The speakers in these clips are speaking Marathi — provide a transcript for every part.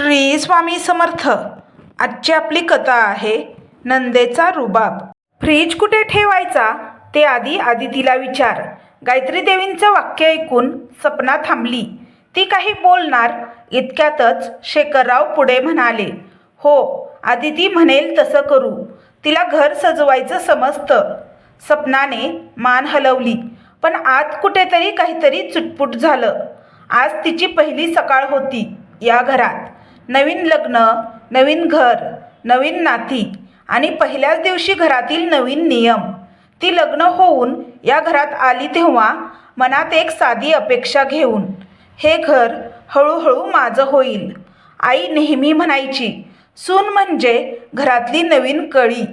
श्री स्वामी समर्थ. आजची आपली कथा आहे नंदेचा रुबाब. फ्रीज कुठे ठेवायचा? ते आधी आदितीला विचार. गायत्री देवींचं वाक्य ऐकून सपना थांबली. ती काही बोलणार इतक्यातच शेखरराव पुढे म्हणाले हो आदिती म्हणेल तसं करू. तिला घर सजवायचं समजतं. सपनाने मान हलवली पण आत कुठेतरी काहीतरी चुटपुट झालं. आज तिची पहिली सकाळ होती या घरात. नवीन लग्न नवीन घर नवीन नाती आणि पहिल्याच दिवशी घरातील नवीन नियम. ती लग्न होऊन या घरात आली तेव्हा मनात एक साधी अपेक्षा घेऊन हे घर हळूहळू माझं होईल. आई नेहमी म्हणायची सून म्हणजे घरातली नवीन कळी.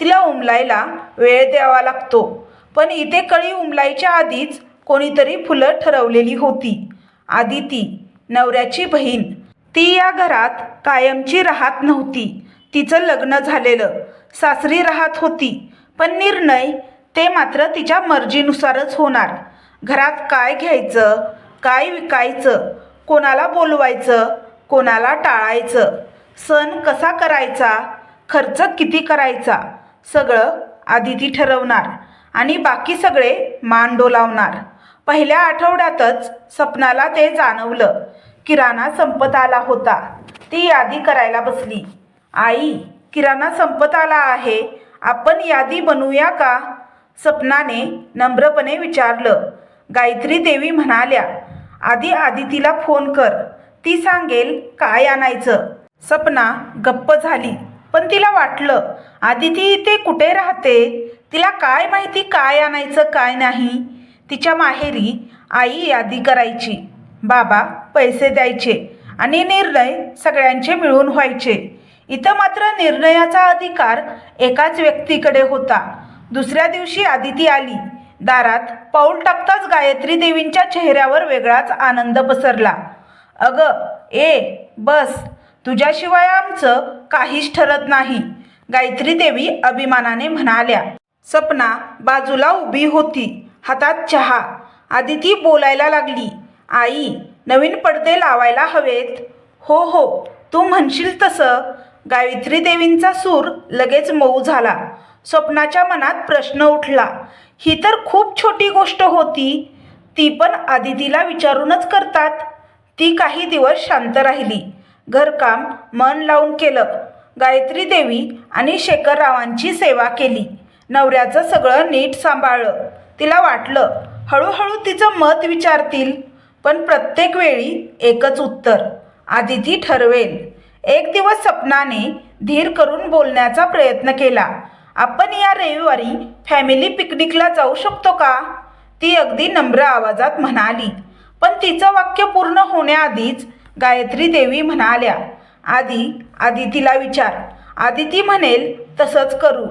तिला उमलायला वेळ द्यावा लागतो. पण इथे कळी उमलायच्या आधीच कोणीतरी फुलं ठरवलेली होती. आदिती नवऱ्याची बहीण ती या घरात कायमची राहत नव्हती. तिचं लग्न झालेलं. सासरी राहत होती. पण निर्णय ते मात्र तिच्या मर्जीनुसारच होणार. घरात काय घ्यायचं? काय विकायचं? कोणाला बोलवायचं? कोणाला टाळायचं? सण कसा करायचा? खर्च किती करायचा? सगळं आदिती ठरवणार आणि बाकी सगळे मान डोलावणार पहिल्या आठवड्यातच सपनाला ते जाणवलं. किराणा संपत आला होता. ती यादी करायला बसली. आई किराणा संपत आला आहे. आपण यादी बनवूया का? सपनाने नम्रपणे विचारलं. गायत्री देवी म्हणाल्या आधी आदितीला फोन कर. ती सांगेल काय आणायचं. सपना गप्प झाली. पण तिला वाटलं आदिती इथे कुठे राहते? तिला काय माहिती काय आणायचं काय नाही? तिच्या माहेरी आई यादी करायची. बाबा पैसे द्यायचे आणि निर्णय सगळ्यांचे मिळून व्हायचे. इथं मात्र निर्णयाचा अधिकार एकाच व्यक्तीकडे होता. दुसऱ्या दिवशी आदिती आली. दारात पाऊल टाकताच गायत्री देवींच्या चेहऱ्यावर वेगळाच आनंद पसरला. अगं ए बस. तुझ्याशिवाय आमचं काहीच ठरत नाही गायत्री देवी अभिमानाने म्हणाल्या. सपना बाजूला उभी होती. हातात चहा. आदिती बोलायला लागली. आई नवीन पडदे लावायला हवेत. हो हो तू म्हणशील तसं. गायत्री देवींचा सूर लगेच मऊ झाला. स्वप्नाच्या मनात प्रश्न उठला. ही तर खूप छोटी गोष्ट होती. ती पण आदितीला विचारूनच करतात. ती काही दिवस शांत राहिली. घरकाम मन लावून केलं. गायत्री देवी आणि शेखररावांची सेवा केली. नवऱ्याचं सगळं नीट सांभाळलं. तिला वाटलं हळूहळू तिचं मत विचारतील. पण प्रत्येक वेळी एकच उत्तर. आदिती ठरवेल. एक दिवस सपनाने धीर करून बोलण्याचा प्रयत्न केला. आपण या रविवारी फॅमिली पिकनिकला जाऊ शकतो का? ती अगदी नम्र आवाजात म्हणाली. पण तिचं वाक्य पूर्ण होण्याआधीच गायत्री देवी म्हणाल्या आधी आदितीला विचार. आदिती म्हणेल तसंच करू.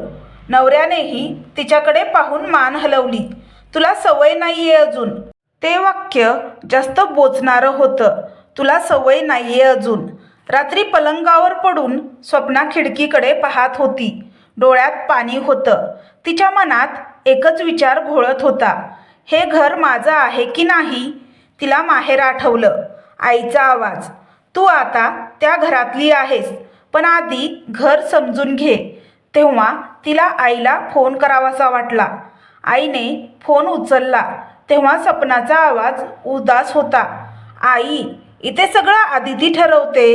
नवऱ्यानेही तिच्याकडे पाहून मान हलवली. तुला सवय नाही आहे अजून. ते वाक्य जास्त बोचणारं होतं. तुला सवय नाही आहे अजून. रात्री पलंगावर पडून स्वप्ना खिडकीकडे पाहत होती. डोळ्यात पाणी होतं. तिच्या मनात एकच विचार घोळत होता. हे घर माझं आहे की नाही? तिला माहेर आठवलं. आईचा आवाज तू आता त्या घरातली आहेस पण आधी घर समजून घे. तेव्हा तिला आईला फोन करावासा वाटला. आईने फोन उचलला. तेव्हा सपनाचा आवाज उदास होता. आई इथे सगळं आदिती ठरवते.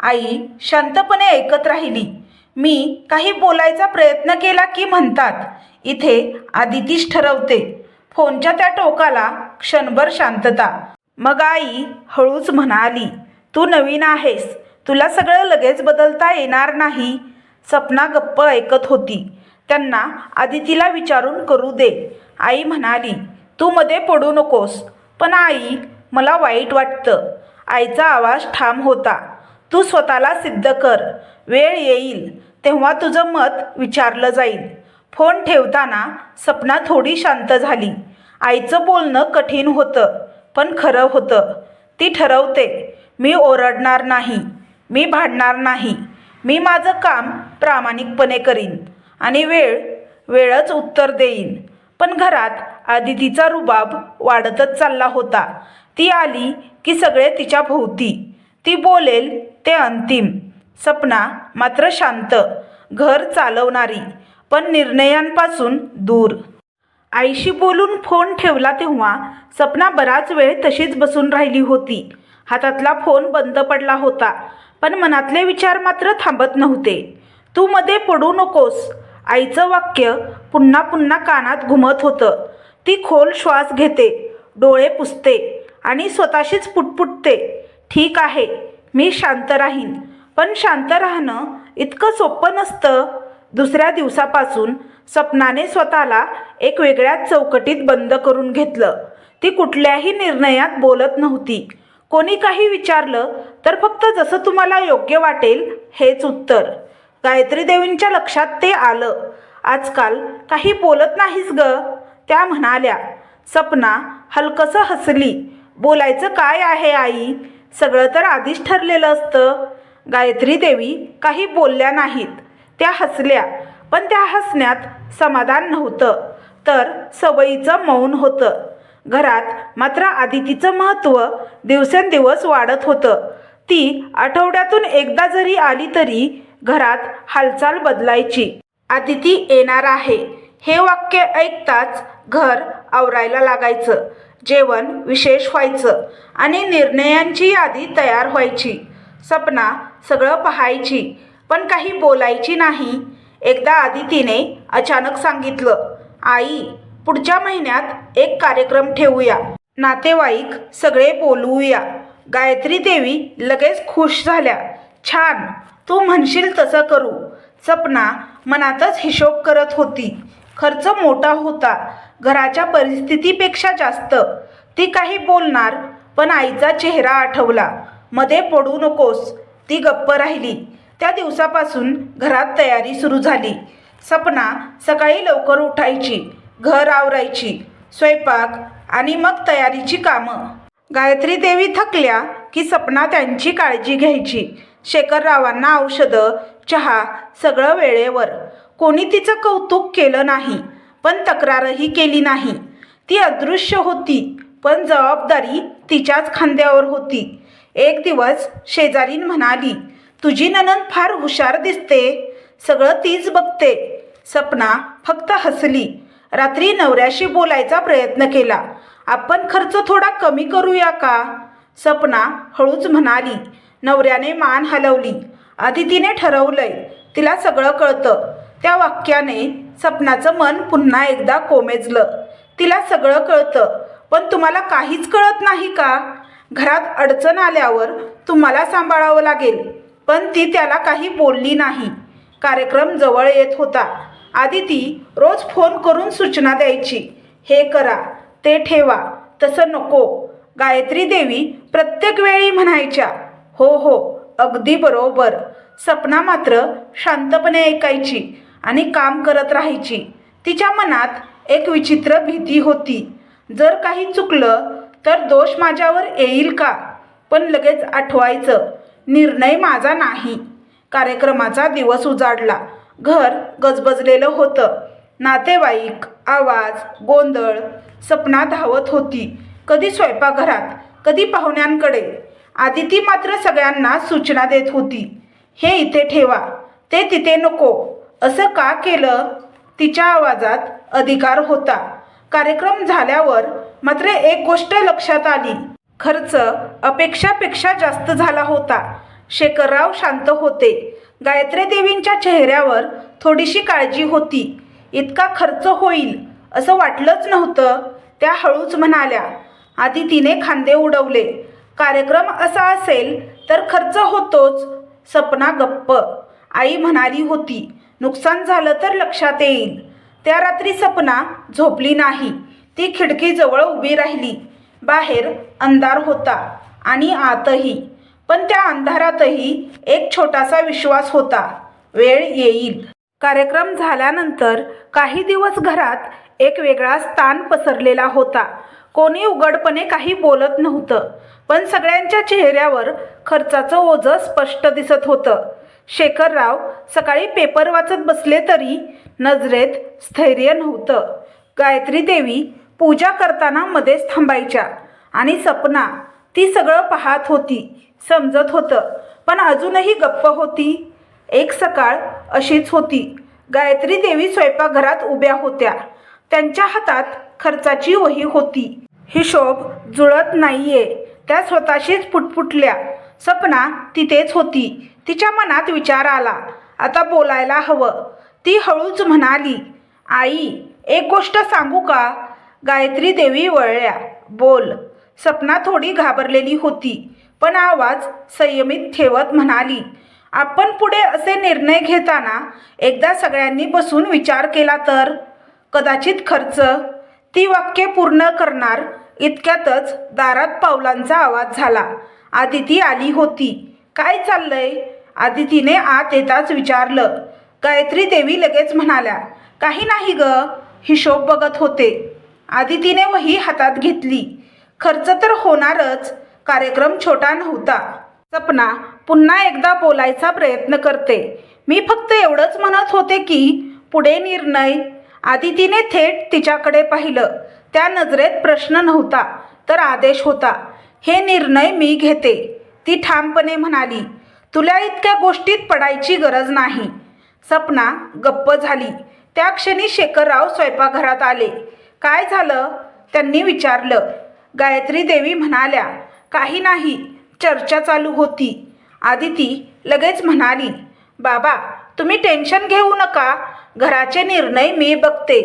आई शांतपणे ऐकत राहिली. मी काही बोलायचा प्रयत्न केला की म्हणतात इथे आदितीच ठरवते. फोनच्या त्या टोकाला क्षणभर शांतता. मग आई हळूच म्हणाली तू नवीन आहेस. तुला सगळं लगेच बदलता येणार नाही. सपना गप्प ऐकत होती. त्यांना आदितीला विचारून करू दे. आई म्हणाली तू मध्ये पडू नकोस. पण आई मला वाईट वाटतं. आईचा आवाज ठाम होता. तू स्वतःला सिद्ध कर. वेळ येईल. तेव्हा तुझं मत विचारलं जाईल. फोन ठेवताना सपना थोडी शांत झाली. आईचं बोलणं कठीण होतं पण खरं होतं. ती ठरवते मी ओरडणार नाही. मी भांडणार नाही. मी माझं काम प्रामाणिकपणे करीन आणि वेळ वेळच उत्तर देईन. पण घरात आदितीचा रुबाब वाढतच चालला होता. ती आली की सगळे तिच्या भोवती. ती बोलेल ते अंतिम. सपना मात्र शांत. घर चालवणारी पण निर्णयांपासून दूर. आईशी बोलून फोन ठेवला तेव्हा सपना बराच वेळ तशीच बसून राहिली होती. हातातला फोन बंद पडला होता पण मनातले विचार मात्र थांबत नव्हते. तू मध्ये पडू नकोस. आईचं वाक्य पुन्हा पुन्हा कानात घुमत होतं. ती खोल श्वास घेते डोळे पुसते आणि स्वतःशीच पुटपुटते. ठीक आहे मी शांत राहीन. पण शांत राहणं इतकं सोपं नसतं. दुसऱ्या दिवसापासून सपनाने स्वतःला एक वेगळ्याच चौकटीत बंद करून घेतलं. ती कुठल्याही निर्णयात बोलत नव्हती. कोणी काही विचारलं तर फक्त जसं तुम्हाला योग्य वाटेल हेच उत्तर. गायत्री देवींच्या लक्षात ते आलं. आजकाल काही बोलत नाहीस ग. त्या म्हणाल्या सपना हलकसं हसली. बोलायचं काय आहे आई? सगळं तर आधीच ठरलेलं असतं. गायत्री देवी काही बोलल्या नाहीत. त्या हसल्या पण त्या हसण्यात समाधान नव्हतं. तर सवयीचं मौन होतं. घरात मात्र आदितीचं महत्त्व दिवसेंदिवस वाढत होतं. ती आठवड्यातून एकदा जरी आली तरी घरात हालचाल बदलायची. आदिती येणार आहे. हे वाक्य ऐकताच घर आवरायला लागायचं जेवण विशेष व्हायचं आणि निर्णयांची यादी तयार व्हायची. सपना सगळं पाहायची पण काही बोलायची नाही. एकदा आदितीने अचानक सांगितलं आई पुढच्या महिन्यात एक कार्यक्रम ठेवूया. नातेवाईक सगळे बोलवूया गायत्री देवी लगेच खुश झाल्या. छान तू म्हणशील तसं करू. सपना मनातच हिशोब करत होती. खर्च मोठा होता. घराच्या परिस्थितीपेक्षा जास्त. ती काही बोलणार पण आईचा चेहरा आठवला. मध्ये पडू नकोस. ती गप्प राहिली. त्या दिवसापासून घरात तयारी सुरू झाली. सपना सकाळी लवकर उठायची घर आवरायची स्वयंपाक आणि मग तयारीची कामं. गायत्री देवी थकल्या की सपना त्यांची काळजी घ्यायची. शेखररावांना औषधं चहा सगळं वेळेवर. कोणी तिचं कौतुक केलं नाही पण तक्रारही केली नाही. ती अदृश्य होती पण जबाबदारी तिच्याच खांद्यावर होती. एक दिवस शेजारीन म्हणाली तुझी ननंद फार हुशार दिसते सगळं तीच बघते. सपना फक्त हसली. रात्री नवऱ्याशी बोलायचा प्रयत्न केला आपण खर्च थोडा कमी करूया का? सपना हळूच म्हणाली. नवऱ्याने मान हलवली. आदितीने ठरवलंय तिला सगळं कळतं. त्या वाक्याने सपनाचं मन पुन्हा एकदा कोमेजलं. तिला सगळं कळतं. पण तुम्हाला काहीच कळत नाही का? घरात अडचण आल्यावर तुम्हाला सांभाळावं लागेल. पण ती त्याला काही बोलली नाही. कार्यक्रम जवळ येत होता. आधी ती रोज फोन करून सूचना द्यायची. हे करा ते ठेवा तसं नको. गायत्री देवी प्रत्येक वेळी म्हणायच्या हो हो अगदी बरोबर. सपना मात्र शांतपणे ऐकायची. आणि काम करत राहायची. तिच्या मनात एक विचित्र भीती होती. जर काही चुकलं तर दोष माझ्यावर येईल का? पण लगेच आठवायचं निर्णय माझा नाही. कार्यक्रमाचा दिवस उजाडला. घर गजबजलेलं होतं. नातेवाईक आवाज गोंधळ सपना धावत होती. कधी स्वयंपाकघरात कधी पाहुण्यांकडे. आदिती मात्र सगळ्यांना सूचना देत होती. हे इथे ठेवा. ते तिथे नको. असं का केलं? तिच्या आवाजात अधिकार होता. कार्यक्रम झाल्यावर मात्र एक गोष्ट लक्षात आली. खर्च अपेक्षापेक्षा जास्त झाला होता. शेखरराव शांत होते. गायत्री देवींच्या चेहऱ्यावर थोडीशी काळजी होती. इतका खर्च होईल असं वाटलंच नव्हतं. त्या हळूच म्हणाल्या आधी तिने खांदे उडवले. कार्यक्रम असा असेल तर खर्च होतोच. सपना गप्प. आई म्हणाली होती नुकसान झालं तर लक्षात येईल. त्या रात्री सपना झोपली नाही. ती खिडकीजवळ उभी राहिली. बाहेर अंधार होता आणि आतही. पण त्या अंधारातही एक छोटासा विश्वास होता. वेळ येईल. कार्यक्रम झाल्यानंतर काही दिवस घरात एक वेगळा स्थान पसरलेला होता. कोणी उघडपणे काही बोलत नव्हतं. पण सगळ्यांच्या चेहऱ्यावर खर्चाचं ओझं स्पष्ट दिसत होतं. शेखरराव सकाळी पेपर वाचत बसले तरी नजरेत स्थैर्य नव्हतं. गायत्री देवी पूजा करताना मध्येच थांबायच्या आणि सपना ती सगळं पाहत होती समजत होतं. पण अजूनही गप्प होती. एक सकाळ अशीच होती. गायत्री देवी स्वयंपाकघरात उभ्या होत्या. त्यांच्या हातात खर्चाची वही होती. हिशोब जुळत नाहीये. त्या स्वतःशीच पुटपुटल्या. सपना तिथेच होती. तिच्या मनात विचार आला. आता बोलायला हवं. ती हळूच म्हणाली आई एक गोष्ट सांगू का? गायत्री देवी वळल्या. बोल. सपना थोडी घाबरलेली होती पण आवाज संयमित ठेवत म्हणाली आपण पुढे असे निर्णय घेताना एकदा सगळ्यांनी बसून विचार केला तर? कदाचित खर्च? ती वाक्य पूर्ण करणार इतक्यातच दारात पावलांचा आवाज झाला. आदिती आली होती. काय चाललंय? आदितीने आत येताच विचारलं. गायत्री देवी लगेच म्हणाल्या काही नाही ग हिशोब बघत होते. आदितीने वही हातात घेतली. खर्च तर होणारच कार्यक्रम छोटा नव्हता. सपना पुन्हा एकदा बोलायचा प्रयत्न करते. मी फक्त एवढंच म्हणत होते की पुढे निर्णय. आदितीने थेट तिच्याकडे पाहिलं. त्या नजरेत प्रश्न नव्हता तर आदेश होता हे निर्णय मी घेते. ती ठामपणे म्हणाली तुला इतक्या गोष्टीत पडायची गरज नाही. सपना गप्प झाली. त्या क्षणी शेखरराव स्वयंपाकघरात आले. काय झालं? त्यांनी विचारलं. गायत्री देवी म्हणाल्या काही नाही चर्चा चालू होती. आदिती लगेच म्हणाली बाबा तुम्ही टेन्शन घेऊ नका. घराचे निर्णय मी बघते.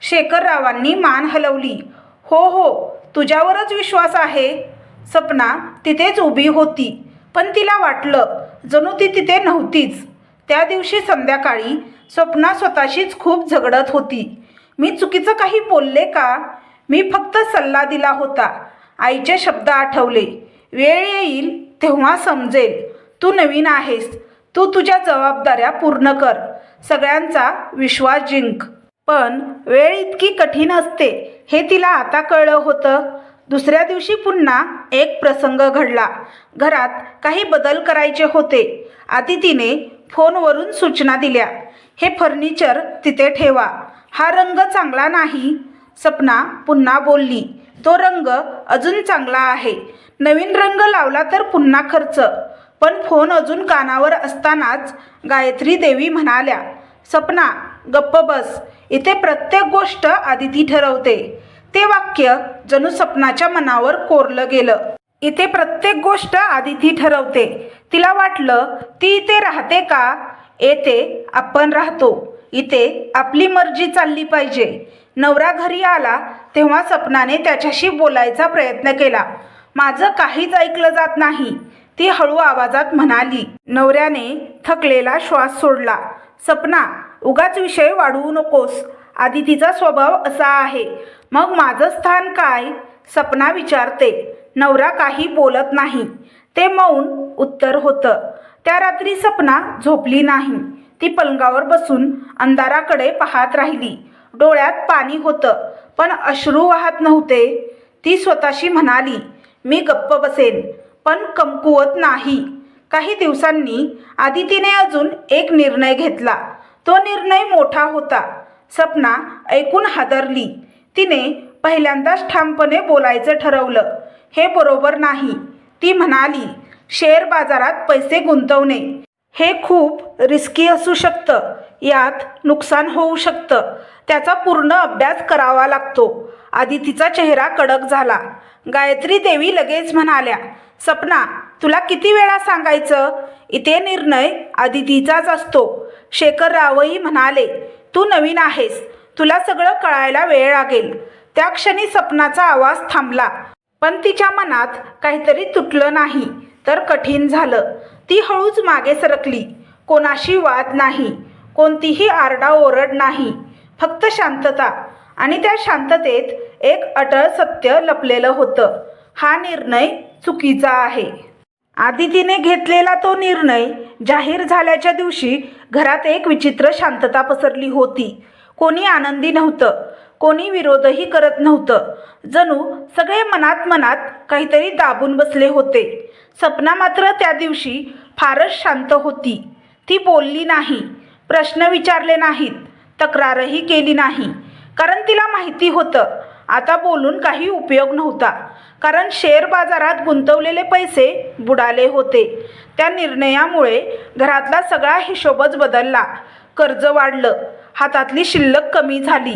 शेखररावांनी मान हलवली. हो हो तुझ्यावरच विश्वास आहे. सपना तिथेच उभी होती पण तिला वाटलं जणू ती तिथे नव्हतीच. त्या दिवशी संध्याकाळी स्वप्ना स्वतःशीच खूप झगडत होती. मी चुकीचं काही बोलले का? मी फक्त सल्ला दिला होता. आईचे शब्द आठवले. वेळ येईल तेव्हा समजेल. तू नवीन आहेस. तू तुझ्या जबाबदाऱ्या पूर्ण कर. सगळ्यांचा विश्वास जिंक. पण वेळ इतकी कठीण असते हे तिला आता कळलं होतं. दुसऱ्या दिवशी पुन्हा एक प्रसंग घडला. घरात काही बदल करायचे होते. आदितीने फोनवरून सूचना दिल्या. हे फर्निचर तिथे ठेवा. हा रंग चांगला नाही. सपना पुन्हा बोलली. तो रंग अजून चांगला आहे. नवीन रंग लावला तर पुन्हा खर्च. पण फोन अजून कानावर असतानाच गायत्री देवी म्हणाल्या सपना गप्प बस. इथे प्रत्येक गोष्ट आदिती ठरवते. ते वाक्य जणू सपनाच्या मनावर कोरलं गेलं. इथे प्रत्येक गोष्ट आदिती ठरवते. तिला वाटलं ती इथे राहते का? येते आपण राहतो. इथे आपली मर्जी चालली पाहिजे. नवरा घरी आला तेव्हा सपनाने त्याच्याशी बोलायचा प्रयत्न केला. माझं काहीच ऐकलं जात नाही ती हळू आवाजात म्हणाली. नवऱ्याने थकलेला श्वास सोडला. सपना उगाच विषय वाढवू नकोस. आदितीचा स्वभाव असा आहे. मग माझं स्थान काय? सपना विचारते. नवरा काही बोलत नाही. ते मौन उत्तर होतं. त्या रात्री सपना झोपली नाही. ती पलंगावर बसून अंधाराकडे पाहत राहिली. डोळ्यात पाणी होतं पण अश्रू वाहत नव्हते. ती स्वतःशी म्हणाली मी गप्प बसेन पण कमकुवत नाही. काही दिवसांनी आदितीने अजून एक निर्णय घेतला. तो निर्णय मोठा होता. सपना ऐकून हादरली. तिने पहिल्यांदाच ठामपणे बोलायचं ठरवलं. हे बरोबर नाही. ती म्हणाली शेअर बाजारात पैसे गुंतवणे. हे खूप रिस्की असू शकतं. यात नुकसान होऊ शकतं. त्याचा पूर्ण अभ्यास करावा लागतो. आदितीचा चेहरा कडक झाला. गायत्री देवी लगेच म्हणाल्या सपना तुला किती वेळा सांगायचं? इथे निर्णय आदितीचाच असतो. शेखर रावही म्हणाले तू नवीन आहेस. तुला सगळं कळायला वेळ लागेल. त्या क्षणी सपनाचा आवाज थांबला. पण तिच्या मनात काहीतरी तुटलं नाही तर कठीण झालं. ती हळूच मागे सरकली. कोणाशी वाद नाही. कोणतीही आरडाओरड नाही. फक्त शांतता. आणि त्या शांततेत एक अटळ सत्य लपलेलं होतं. हा निर्णय चुकीचा आहे. आदितीने घेतलेला तो निर्णय जाहीर झाल्याच्या दिवशी घरात एक विचित्र शांतता पसरली होती. कोणी आनंदी नव्हतं कोणी विरोधही करत नव्हतं. जणू सगळे मनात मनात काहीतरी दाबून बसले होते. सपना मात्र त्या दिवशी फारच शांत होती. ती बोलली नाही प्रश्न विचारले नाहीत तक्रारही केली नाही. कारण तिला माहिती होतं आता बोलून काही उपयोग नव्हता. कारण शेअर बाजारात गुंतवलेले पैसे बुडाले होते. त्या निर्णयामुळे घरातला सगळा हिशोबच बदलला. कर्ज वाढलं. हातातली शिल्लक कमी झाली.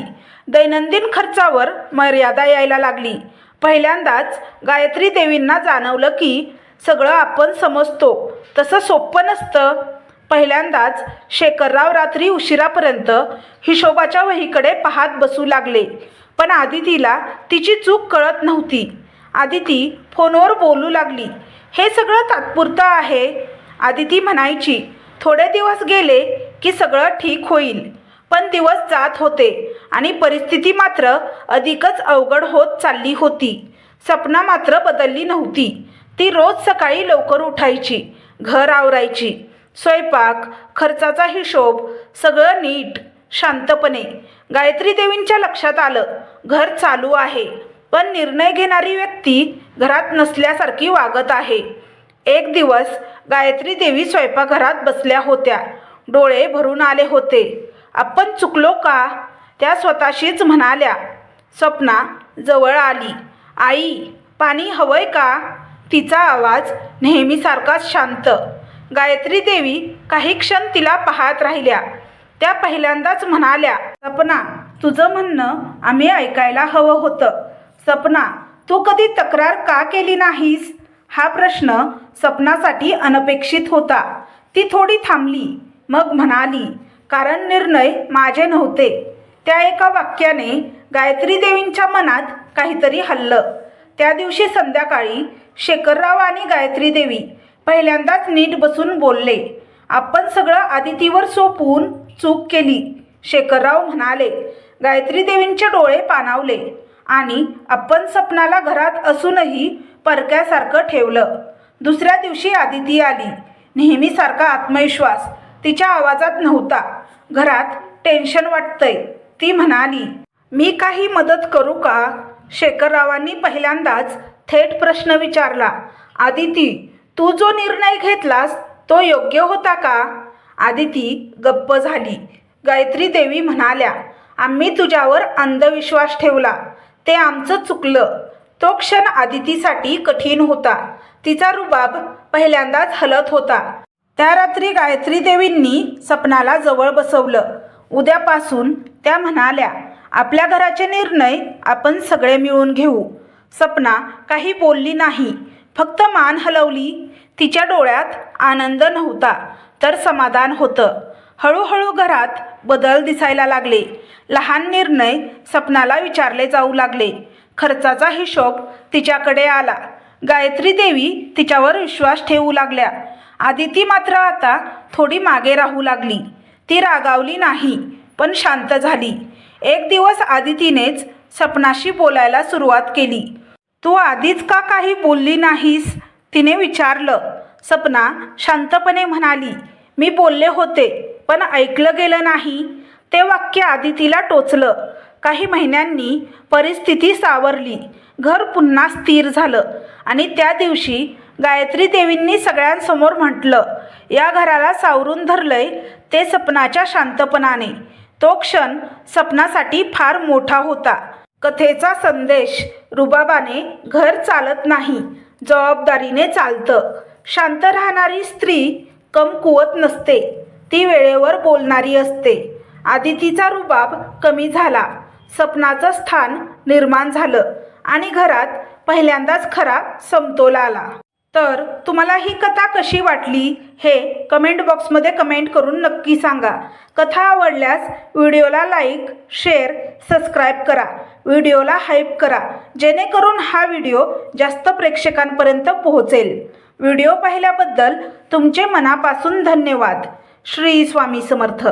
दैनंदिन खर्चावर मर्यादा यायला लागली. पहिल्यांदाच गायत्री देवींना जाणवलं की सगळं आपण समजतो. तसं सोपं नसतं. पहिल्यांदाच शेखरराव रात्री उशिरापर्यंत हिशोबाच्या वहीकडे पाहत बसू लागले. पण आदितीला तिची चूक कळत नव्हती. आदिती फोनवर बोलू लागली. हे सगळं तात्पुरतं आहे? आदिती म्हणायची थोडे दिवस गेले की सगळं ठीक होईल. पण दिवस जात होते आणि परिस्थिती मात्र अधिकच अवघड होत चालली होती. सपना मात्र बदलली नव्हती. ती रोज सकाळी लवकर उठायची घर आवरायची स्वयंपाक खर्चाचा हिशोब सगळं नीट शांतपणे. गायत्री देवींच्या लक्षात आलं घर चालू आहे. पण निर्णय घेणारी व्यक्ती घरात नसल्यासारखी वागत आहे. एक दिवस गायत्री देवी स्वयंपाकघरात बसल्या होत्या. डोळे भरून आले होते. आपण चुकलो का? त्या स्वतःशीच म्हणाल्या. स्वप्ना जवळ आली. आई पाणी हवंय का? तिचा आवाज नेहमीसारखाच शांत. गायत्री देवी काही क्षण तिला पाहत राहिल्या. त्या पहिल्यांदाच म्हणाल्या सपना तुझं म्हणणं आम्ही ऐकायला हवं होतं. सपना तू कधी तक्रार का केली नाहीस? हा प्रश्न सपनासाठी अनपेक्षित होता. ती थोडी थांबली मग म्हणाली कारण निर्णय माझे नव्हते. त्या एका वाक्याने गायत्री देवींच्या मनात काहीतरी हल्लं. त्या दिवशी संध्याकाळी शेखरराव आणि गायत्री देवी पहिल्यांदाच नीट बसून बोलले. आपण सगळं आदितीवर सोपवून चूक केली शेखरराव म्हणाले. गायत्री देवींचे डोळे पाणावले. आणि आपण सपनाला घरात असूनही परक्यासारखं ठेवलं. दुसऱ्या दिवशी आदिती आली. नेहमीसारखा आत्मविश्वास. तिच्या आवाजात नव्हता. घरात टेन्शन वाटतंय. ती म्हणाली मी काही मदत करू का? शेखररावांनी पहिल्यांदाच थेट प्रश्न विचारला आदिती तू जो निर्णय घेतलास तो योग्य होता का? आदिती गप्प झाली. गायत्री देवी म्हणाल्या आम्ही तुझ्यावर अंधविश्वास ठेवला. ते आमचं चुकलं. तो क्षण आदितीसाठी कठीण होता. तिचा रुबाब पहिल्यांदाच हलत होता. त्या रात्री गायत्री देवींनी सपनाला जवळ बसवलं. उद्यापासून त्या म्हणाल्या आपल्या घराचे निर्णय आपण सगळे मिळून घेऊ. सपना काही बोलली नाही. फक्त मान हलवली. तिच्या डोळ्यात आनंद नव्हता तर समाधान होतं. हळूहळू घरात बदल दिसायला लागले. लहान निर्णय सपनाला विचारले जाऊ लागले. खर्चाचा हिशोब तिच्याकडे आला. गायत्री देवी तिच्यावर विश्वास ठेवू लागल्या. आदिती मात्र आता थोडी मागे राहू लागली. ती रागावली नाही पण शांत झाली. एक दिवस आदितीनेच सपनाशी बोलायला सुरुवात केली. तू आधीच का काही बोलली नाहीस? तिने विचारलं. सपना शांतपणे म्हणाली मी बोलले होते. पण ऐकलं गेलं नाही. ते वाक्य आदितीला टोचलं. काही महिन्यांनी परिस्थिती सावरली. घर पुन्हा स्थिर झालं आणि त्या दिवशी गायत्री देवींनी सगळ्यांसमोर म्हटलं या घराला सावरून धरलंय ते सपनाच्या शांतपणाने. तो क्षण सपनासाठी फार मोठा होता. कथेचा संदेश रुबाबाने घर चालत नाही. जबाबदारीने चालतं. शांत राहणारी स्त्री कमकुवत नसते. ती वेळेवर बोलणारी असते. आदितीचा रुबाब कमी झाला. सपनाचं स्थान निर्माण झालं आणि घरात पहिल्यांदाच खरा समतोल आला. तर तुम्हाला ही कथा कशी वाटली हे कमेंट बॉक्समध्ये कमेंट करून नक्की सांगा. कथा आवडल्यास व्हिडिओला लाईक शेअर सबस्क्राईब करा. व्हिडिओला हाईप करा जेणेकरून हा व्हिडिओ जास्त प्रेक्षकांपर्यंत पोहोचेल. व्हिडिओ पाहिल्याबद्दल तुमचे मनापासून धन्यवाद. श्री स्वामी समर्थ.